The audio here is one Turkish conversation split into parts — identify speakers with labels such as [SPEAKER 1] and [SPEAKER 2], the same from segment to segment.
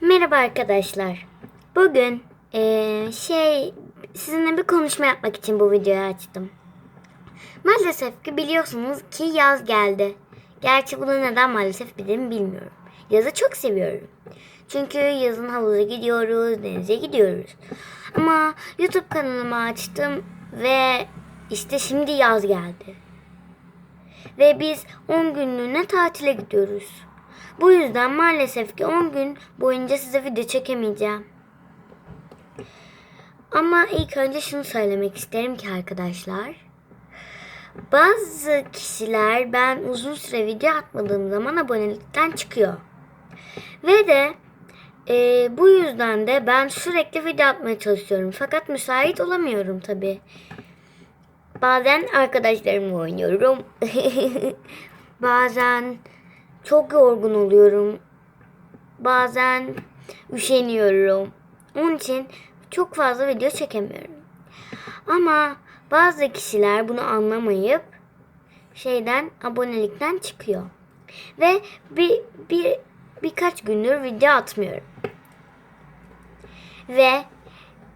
[SPEAKER 1] Merhaba arkadaşlar. Bugün eee, şey sizinle bir konuşma yapmak için bu videoyu açtım. Maalesef ki biliyorsunuz ki yaz geldi. Gerçi bunu neden maalesef bilirim bilmiyorum. Yazı çok seviyorum. Çünkü yazın havuza gidiyoruz, denize gidiyoruz. Ama YouTube kanalımı açtım ve işte şimdi yaz geldi. Ve biz 10 günlüğüne tatile gidiyoruz. Bu yüzden maalesef ki 10 gün boyunca size video çekemeyeceğim. Ama ilk önce şunu söylemek isterim ki arkadaşlar. Bazı kişiler ben uzun süre video atmadığım zaman abonelikten çıkıyor. Ve de e, bu yüzden de ben sürekli video atmaya çalışıyorum. Fakat müsait olamıyorum tabi. Bazen arkadaşlarımla oynuyorum. Bazen çok yorgun oluyorum. Bazen üşeniyorum. Onun için çok fazla video çekemiyorum. Ama bazı kişiler bunu anlamayıp şeyden abonelikten çıkıyor. Ve bir, bir birkaç gündür video atmıyorum. Ve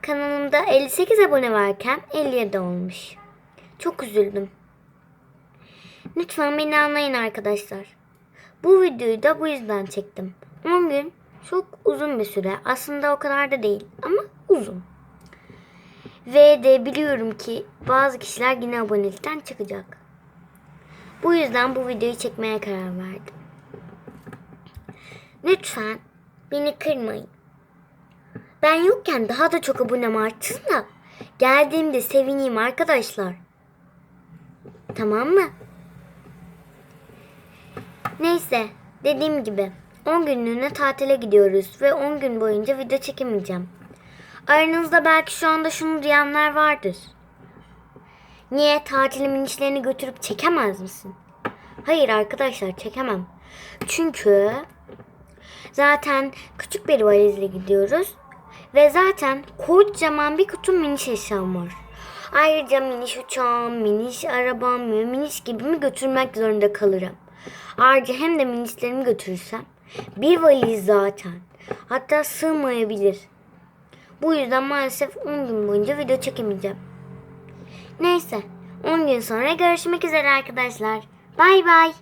[SPEAKER 1] kanalımda 58 abone varken 57 olmuş. Çok üzüldüm. Lütfen beni anlayın arkadaşlar. Bu videoyu da bu yüzden çektim. 10 gün çok uzun bir süre. Aslında o kadar da değil ama uzun. Ve de biliyorum ki bazı kişiler yine abonelikten çıkacak. Bu yüzden bu videoyu çekmeye karar verdim. Lütfen beni kırmayın. Ben yokken daha da çok abonem artsın da geldiğimde sevineyim arkadaşlar. Tamam mı? Neyse dediğim gibi 10 günlüğüne tatile gidiyoruz ve 10 gün boyunca video çekemeyeceğim. Aranızda belki şu anda şunu diyenler vardır. Niye tatilimin işlerini götürüp çekemez misin? Hayır arkadaşlar çekemem. Çünkü zaten küçük bir valizle gidiyoruz ve zaten kocaman bir kutu miniş eşyam var. Ayrıca miniş uçağım, miniş arabam, ve miniş gibi mi götürmek zorunda kalırım. Ayrıca hem de minişlerimi götürürsem bir valiz zaten. Hatta sığmayabilir. Bu yüzden maalesef 10 gün boyunca video çekemeyeceğim. Neyse 10 gün sonra görüşmek üzere arkadaşlar. Bay bay.